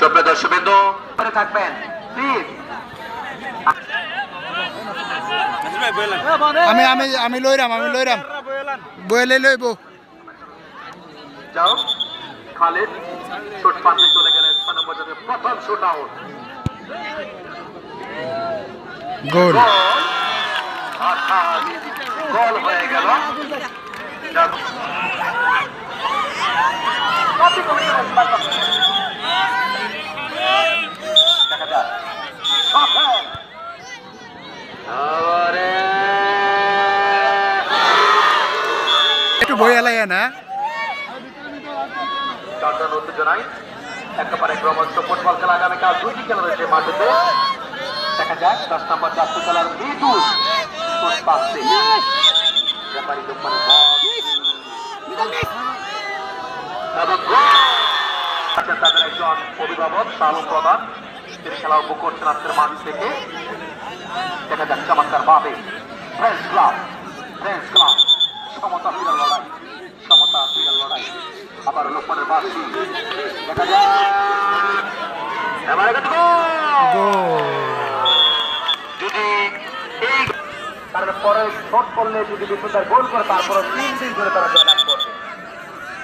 দর্শকবৃন্দ করে থাকবেন প্লিজ আমি আমি আমি লইরাম আমি লইরাম বইলে লইব। যাও খালিদ শুট পাতে চলে গেলেন ছয় নম্বর জাতীয় প্রথম শুট আউট গোল। গোল হয়ে গেল। যাক। দেখা যাক। সফল। আবারে। একটু বই এলাই না। চারজন উত্তেজনায় একেবারে ক্রমশ ফুটবল খেলা আগামীকাল দুইটি খেলা রয়েছে মাঠেতে। দেখা যাক দশ নম্বর জাতীয় খেলার ব্যাপারী গোল! আচ্ছা, তাদের একজন অভিভাবক শালু প্রধান। তিনি খেলা উপভোগ করছেন আজকের মাঠ থেকে। দেখা যাক চমৎকার ভাবে ফ্রেন্স ক্লাব ফ্রেন্স ক্লাব সমতা বিড়াল লড়াই, সমতা বিড়াল লড়াই। আবার লোকমানের বাসি দেখা যাক এবারে যদি এই কারণ পরে শট করলে, যদি বিশ্বতার গোল করে তারপরে তিন দিন ধরে তারা জয়লাভ করবে।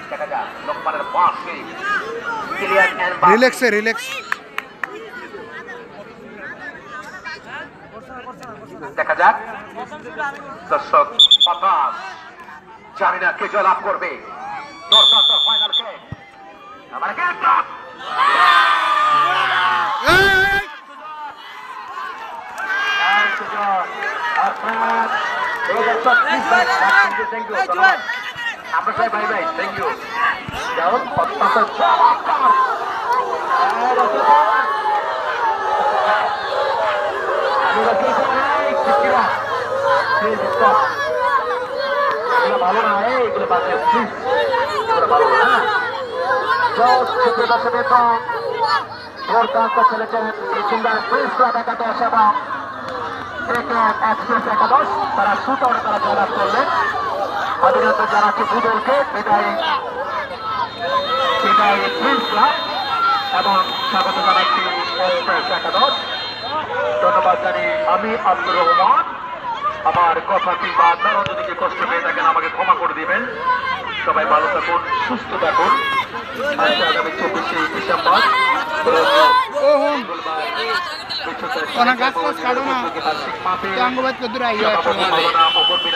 দেখা যাক লোকমানের বাসি রিল্যাক্সে রিল্যাক্স দেখা যাক। দর্শক বাতাস জানি না কে জয়লাভ করবে। আমার সবাই ভাই ভাই থ্যাংক ইউ যেমন অত্যন্ত চমৎকার ভালো না এইগুলো বাজে প্লিজ ভালো না দুর্দান্ত খেলেছেন সিঙ্গার প্রিন্স ক্লাব একাদশ এবং এক্সপ্রেস তারা সুতরে তারা জয়লাভ করলেন অভিনন্দন জানাচ্ছি দুদলকে বিদায় বিদায় ক্লাব এবং স্বাগত একাদশ ধন্যবাদ জানি আমি আব্দুর রহমান। আমার কথা কিংবা আপনারাও যদি কষ্ট পেয়ে থাকেন আমাকে ক্ষমা করে দিবেন। সবাই ভালো থাকুন সুস্থ থাকুন। আজকে আগামী চব্বিশে ডিসেম্বর। অনেক গাছ ফাছ কাটো না। আঙ্গবাদ